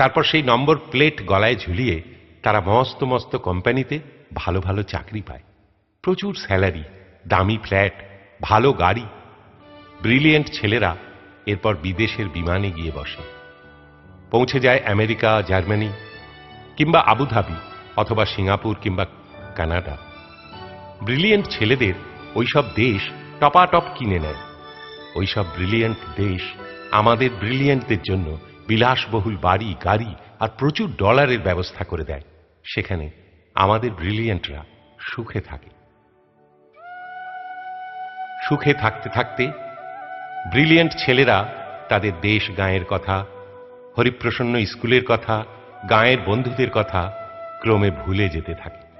তারপর সেই number plate গলায় ঝুলিয়ে তারা মস্ত মস্ত কোম্পানিতে ভালো ভালো চাকরি পায়। প্রচুর স্যালারি, দামি ফ্ল্যাট, ভালো গাড়ি। ব্রিলিয়েন্ট ছেলেরা এরপর বিদেশের বিমানে গিয়ে বসে। পৌঁছে যায় আমেরিকা, জার্মানি কিংবা আবুধাবি অথবা সিঙ্গাপুর কিংবা কানাডা। ব্রিলিয়েন্ট ছেলেদের ওইসব দেশ টপাটপ কিনে নেয়। ওইসব ব্রিলিয়েন্ট দেশ আমাদের ব্রিলিয়েন্টদের জন্য বিলাসবহুল বাড়ি, গাড়ি আর প্রচুর ডলারের ব্যবস্থা করে দেয়। সেখানে আমাদের ব্রিলিয়েন্টরা সুখে থাকে। সুখে থাকতে থাকতে ব্রিলিয়েন্ট ছেলেরা তাদের দেশ গাঁয়ের কথা, হরিপ্রসন্ন স্কুলের কথা, গাঁয়ের বন্ধুদের কথা ক্রমে ভুলে যেতে থাকে।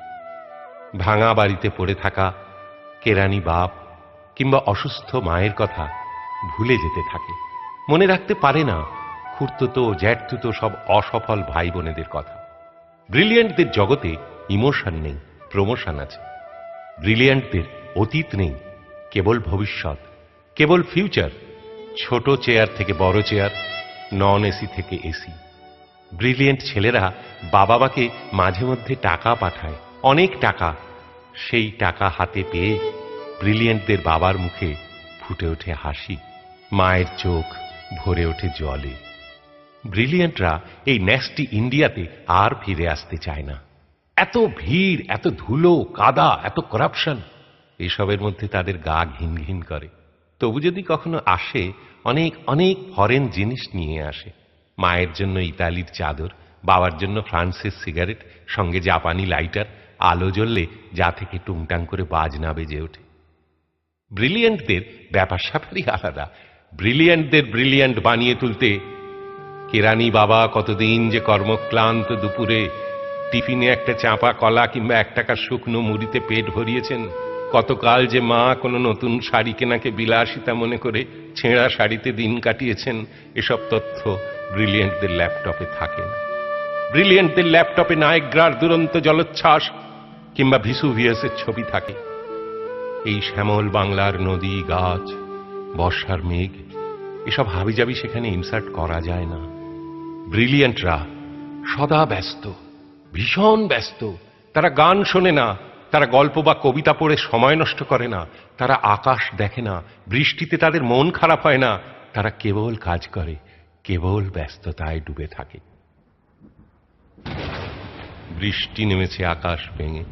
ভাঙা বাড়িতে পড়ে থাকা কেরানি বাপ কিংবা অসুস্থ মায়ের কথা ভুলে যেতে থাকে। মনে রাখতে পারে না খুঁড়তুতো জ্যাঠতুতো সব অসফল ভাই বোনেদের কথা। ব্রিলিয়েন্টদের জগতে ইমোশন নেই, প্রমোশন আছে। ব্রিলিয়েন্টদের অতীত নেই, কেবল ভবিষ্যৎ, কেবল ফিউচার, ছোট চেয়ার থেকে বড় চেয়ার, নন এসি থেকে এসি। ব্রিলিয়েন্ট ছেলেরা বাবা মাকে মাঝে মধ্যে টাকা পাঠায়, অনেক টাকা, সেই টাকা হাতে পেয়ে ব্রিলিয়েন্টদের বাবার মুখে ফুটে ওঠে হাসি, মায়ের চোখ ভরে ওঠে জলে। ব্রিলিয়েন্টরা এই ন্যাস্টি ইন্ডিয়াতে আর ফিরে আসতে চায় না। এত ভিড়, এত ধুলো, কাদা, এত করাপশন, এসবের মধ্যে তাদের গা ঘিন ঘিন করে। তবু যদি কখনো আসে, অনেক অনেক ফরেন জিনিস নিয়ে আসে। মায়ের জন্য ইতালির চাদর, বাবার জন্য ফ্রান্সের সিগারেট, সঙ্গে জাপানি লাইটার, আলো জ্বললে যা থেকে টুংটাং করে বাজ না বেজে ওঠে। ব্রিলিয়েন্টদের ব্যাপার স্যাপারই আলাদা। ব্রিলিয়েন্টদের ব্রিলিয়েন্ট বানিয়ে তুলতে কেরানি বাবা, কতদিন যে কর্মক্লান্ত দুপুরে টিফিনে একটা চাপা কলা কিংবা এক টাকার শুকনো মুড়িতে পেট ভরিয়েছেন। কতকাল যে মা কোনো নতুন শাড়ি কেনাকে বিলাসিতা মনে করে ছেঁড়া শাড়িতে দিন কাটিয়েছেন, এসব তথ্য ব্রিলিয়েন্টদের ল্যাপটপে থাকে। না ব্রিলিয়েন্টদের ল্যাপটপে নায়গ্রার দুরন্ত জলোচ্ছ্বাস কিংবা ভিসুভিয়াসের ছবি থাকে। এই শ্যামল বাংলার নদী, গাছ, বর্ষার মেঘ, এসব হাবিজাবি সেখানে ইনসার্ট করা যায় না। ব্রিলিয়েন্টরা সদা ব্যস্ত, ভীষণ ব্যস্ত। তারা গান শোনে না, তারা গল্প বা কবিতা পড়ে সময় নষ্ট করে না, তারা আকাশ দেখে না, বৃষ্টিতে তাদের মন খারাপ হয় না, তারা কেবল কাজ করে, কেবল ব্যস্ততায় ডুবে থাকে। বৃষ্টি নেমেছে আকাশ ভেঙে,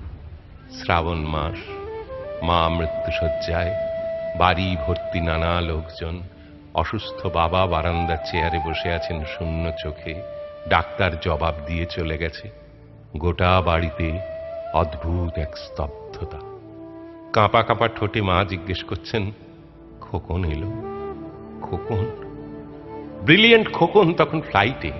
শ্রাবণ মাস, মা মৃত্যুসজ্জায়, বাড়ি ভর্তি নানা লোকজন। অসুস্থ বাবা বারান্দার চেয়ারে বসে আছেন শূন্য চোখে। ডাক্তার জবাব দিয়ে চলে গেছে। গোটা বাড়িতে অদ্ভুত এক স্তব্ধতা। কাঁপা কাঁপা ঠোঁটে মা জিজ্ঞেস করছেন, খোকন এলো? খোকন? ব্রিলিয়েন্ট খোকন তখন ফ্লাইটে।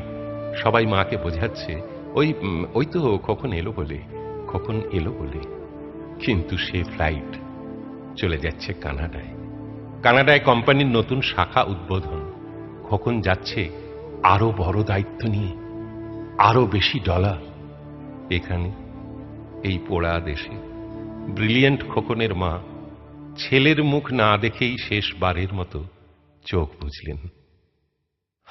সবাই মাকে বোঝাচ্ছে, ওই ওই তো খোকন এলো বলে, খোকন এলো বলে। কিন্তু সে ফ্লাইট চলে যাচ্ছে কানাডায়। কানাডায় কোম্পানির নতুন শাখা উদ্বোধন। খোকন যাচ্ছে আরও বড় দায়িত্ব নিয়ে, আরও বেশি ডলার। এখানে, এই পোড়া দেশে, ব্রিলিয়েন্ট খোকনের মা, ছেলের মুখ না দেখেই শেষবারের মতো চোখ বুঝলেন।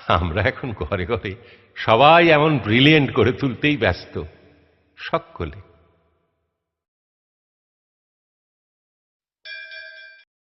আমরা এখন ঘরে ঘরে সবাই এমন ব্রিলিয়েন্ট করে তুলতেই ব্যস্ত সকলে